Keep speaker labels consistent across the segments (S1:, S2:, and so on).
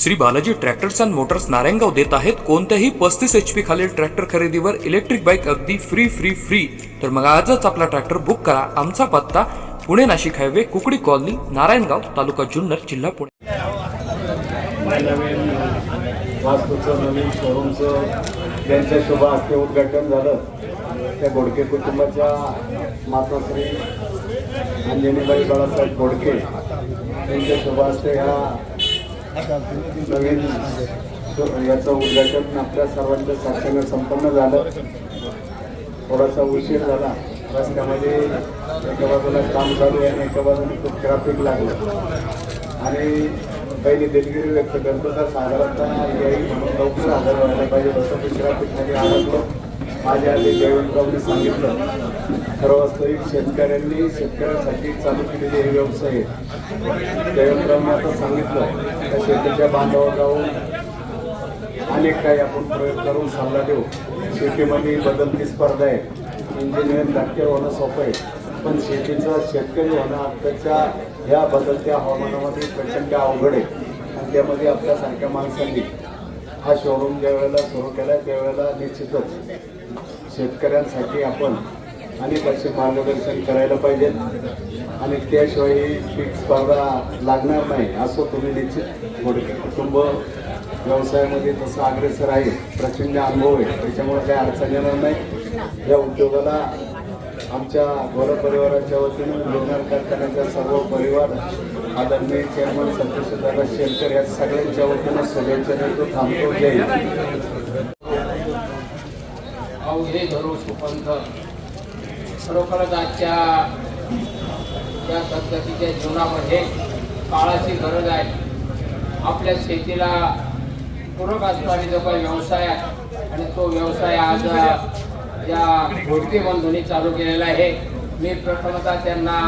S1: Shri Balaji tractors and motors Narayangaon देत आहेत. कोणत्याही पस्तीस एच पी खालील ट्रॅक्टर खरेदीवर इलेक्ट्रिक बाईक अगदी फ्री फ्री फ्री तर मग आजच आपला ट्रॅक्टर बुक करा. आमचा पत्ता पुणे नाशिक हायवे कुकडी कॉलनी नारायणगाव तालुका जुन्नर जिल्हा पुणे.
S2: नवीन वास्तूचं नवीन शोरूमचं त्यांच्या शुभ हस्ते उद्घाटन झालं. त्या घोडके कुटुंबाच्या माताश्री अंजनीबाई बाळासाहेब घोडके त्यांच्या शुभ हस्ते ह्या याचं उद्घाटन आपल्या सर्वांच्या साक्षीनं संपन्न झालं. थोडासा उशीर झाला. रस्त्यामध्ये एका बाजूला काम चालू आहे आणि एका बाजूला खूप ट्रॅफिक लागलं. आणि पहिली दिलगिरी व्यक्त करतो तर साधारणतः याही म्हणून लवकर हजर व्हायला पाहिजे. जसं मी ट्रॅफिकमध्ये अडकलो माझ्या आधी जयवंतरावनी सांगितलं खरं वास्तविक शेतकऱ्यांनी शेतकऱ्यांसाठी चालू केलेले हे व्यवसाय आहेत जयवंतरावनी आता सांगितलं त्या शेतीच्या बांधावर जाऊन अनेक काही आपण प्रयोग करून सल्ला देऊ. शेतीमध्ये बदलती स्पर्धा आहे. इंजिनियर डॉक्टर होणं सोपं आहे. पण शेतीचं शेतकरी होणं आत्ताच्या ह्या बदलत्या हवामानामध्ये प्रचंड अवघड आहे. आणि त्यामध्ये आपल्यासारख्या माणसांनी हा शोरूम ज्या वेळेला सुरू केला त्यावेळेला निश्चितच शेतकऱ्यांसाठी आपण अनेक असे मार्गदर्शन करायला पाहिजेत. आणि त्याशिवाय ही पीक स्पर्धा लागणार नाही असं तुम्ही निश्चित कुटुंब व्यवसायामध्ये तसं अग्रेसर आहे प्रचंड अनुभव आहे त्याच्यामुळे काही अडचण येणार नाही. या उद्योगाला आमच्या गोर परिवाराच्या वतीने लोणार कारखान्याचा सर्व परिवार आदरणीय चेअरमन संतोषदादा शेलकर या सगळ्यांच्या वतीनं शुभेच्छा देतो थांबतो. जय हिंद.
S3: अवघे धरू सुपंथ खरोखरच आजच्या या पद्धतीच्या जीवनामध्ये काळाची गरज आहे. आपल्या शेतीला पूरक असणारी जो काही व्यवसाय आहे आणि तो व्यवसाय आज या घोडके बंधूंनी चालू केलेला आहे. मी प्रथमतः त्यांना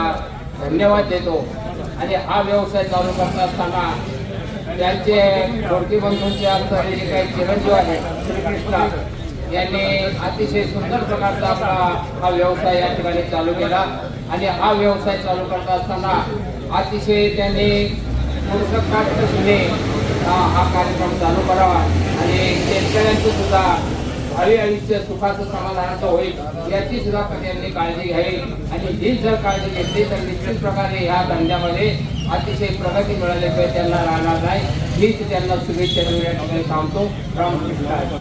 S3: धन्यवाद देतो. आणि हा व्यवसाय चालू करत असताना त्यांचे घोडके बंधूंचे असणारे जे काही चिरंजीव आहेत श्रीकृष्ण यांनी अतिशय सुंदर प्रकारचा आपला हा व्यवसाय या ठिकाणी चालू केला. आणि हा व्यवसाय चालू करत असताना अतिशय त्यांनी पुरुषकार्यने हा कार्यक्रम चालू करावा. आणि शेतकऱ्यांचं सुद्धा हळीहळीचं सुखाचं समाधानाचं होईल याची सुद्धा त्यांनी काळजी घ्यावी. आणि ही जर काळजी घेतली तर निश्चित प्रकारे ह्या धंद्यामध्ये अतिशय प्रगती मिळाल्याशिवाय त्यांना राहणार नाही. मीच त्यांना शुभेच्छा देऊन या ठिकाणी थांबतो. रामकृष्ण